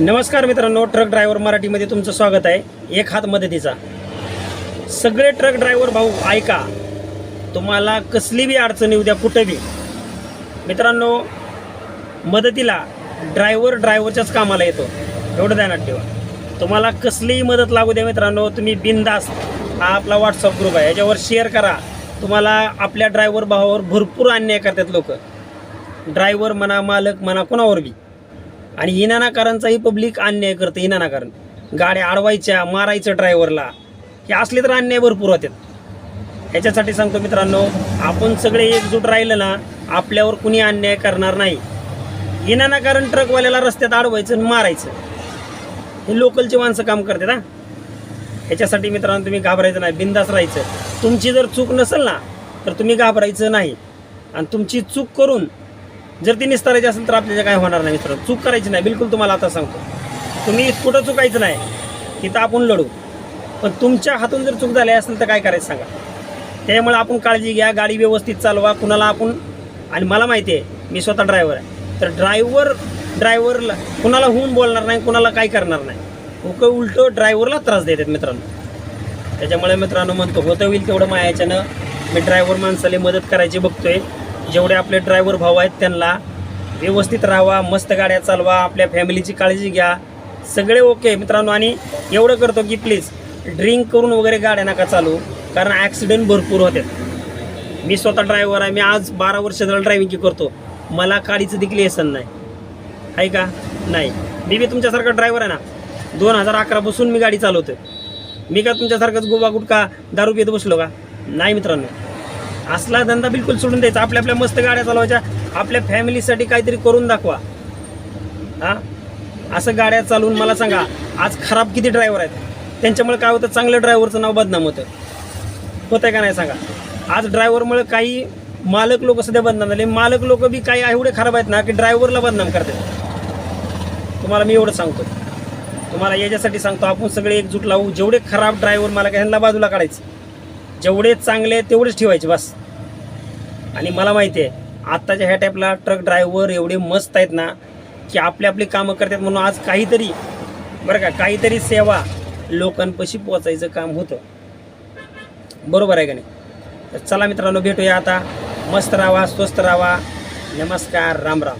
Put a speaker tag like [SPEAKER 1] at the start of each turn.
[SPEAKER 1] नमस्कार मित्रांनो truck driver मराठीमध्ये तुमचं स्वागत आहे. एक हात मदतीचा. सगळे ट्रक ड्रायव्हर भाऊ ऐका. तुम्हाला कसली बी अडचणी उद्या कुठे बी. मित्रांनो मदतीला ड्रायव्हर ड्रायव्हरच्याच कामाला येतो. एवढं ध्यानात ठेवा. तुम्हाला कसलीही मदत लागू द्या मित्रांनो तुम्ही बिनदास हा आपला व्हॉट्सअप ग्रुप आहे. याच्यावर शेअर करा. तुम्हाला आपल्या ड्रायव्हर भावावर भरपूर अन्याय करतात लोक. ड्रायव्हर म्हणा मालक म्हणा कोणावर बी. आणि इनानाकारांचाही पब्लिक अन्याय करतं इनानाकारण गाड्या अडवायच्या मारायचं ड्रायव्हरला हे असले तर अन्याय भरपूर होतात. ह्याच्यासाठी सांगतो मित्रांनो आपण सगळे एकजूट राहिलं ना आपल्यावर कुणी अन्याय करणार नाही. इनानाकारण ट्रकवाल्याला रस्त्यात अडवायचं आणि मारायचं. हे लोकलची माणसं काम करतात हा. ह्याच्यासाठी मित्रांनो तुम्ही घाबरायचं नाही बिंदास राहायचं. तुमची जर चूक नसेल ना तर तुम्ही घाबरायचं नाही. आणि तुमची चूक करून जर ती निस्तारायची असेल तर आपल्याला काय होणार नाही मित्र? चूक करायची नाही. बिलकुल तुम्हाला आता सांगतो. तुम्ही कुठं चुकायचं नाही. तिथं आपण लढू. पण तुमच्या हातून जर चूक झाली असेल तर काय करायचं सांगा. त्यामुळे आपण काळजी घ्या गाडी व्यवस्थित चालवा कुणाला आपण आणि मला माहिती आहे मी स्वतः ड्रायव्हर आहे. तर ड्रायव्हर ड्रायव्हरला कुणाला होऊन बोलणार नाही कुणाला काय करणार नाही. उक उलटं ड्रायव्हरला त्रास देतात मित्रांनो. त्याच्यामुळे मित्रांनो म्हणतो होतं होईल तेवढं मायाच्यानं मी ड्रायव्हर माणसाला मदत करायची बघतोय. जेवढे आपले ड्रायव्हर भाऊ आहेत त्यांना व्यवस्थित राहावा मस्त गाड्या चालवा आपल्या फॅमिलीची काळजी घ्या. सगळे ओके मित्रांनो. आणि एवढं करतो की प्लीज ड्रिंक करून वगैरे गाड्या नका चालू कारण ॲक्सिडेंट भरपूर होतात मी स्वतः ड्रायव्हर आहे मी आज बारा वर्ष झालं ड्रायव्हिंग करतो. मला काळीचं देखील येसन नाही. आहे का? नाही. मी बी तुमच्यासारखा ड्रायव्हर आहे ना. दोन हजार अकरापासून मी गाडी चालवतो मी का तुमच्यासारखंच गोवा गुटका दारू पित बसलो का? नाही मित्रांनो. असला धंदा बिलकुल सोडून द्यायचा. आपल्या आपल्या मस्त गाड्या चालवायच्या. आपल्या फॅमिलीसाठी काहीतरी करून दाखवा. हा? असं गाड्या चालवून मला सांगा आज खराब किती ड्रायव्हर आहेत? त्यांच्यामुळे काय होतं? चांगल्या ड्रायव्हरचं नाव बदनाम होतं. होतं आहे का नाही सांगा? आज ड्रायव्हरमुळे काही मालक लोक सध्या बदनाम झाले. मालक लोक बी काही एवढे खराब आहेत ना की ड्रायव्हरला बदनाम करतात. तुम्हाला मी एवढं सांगतो. तुम्हाला याच्यासाठी सांगतो आपण सगळे एकजूट लावू. जेवढे खराब ड्रायव्हर मला ह्यांना बाजूला काढायचं. जेवढे चांगले आहेत तेवढेच ठेवायचे बस. आणि मला माहिती आहे आत्ताच्या ह्या टाईपला ट्रक ड्रायव्हर एवढे मस्त आहेत ना की आपले आपली कामं करतात म्हणून आज काहीतरी बरं का काहीतरी सेवा लोकांपाशी पोचायचं काम होतं. बरोबर आहे का नाही? तर चला मित्रांनो भेटूया आता. मस्त राहा स्वस्त राहा. नमस्कार राम राम.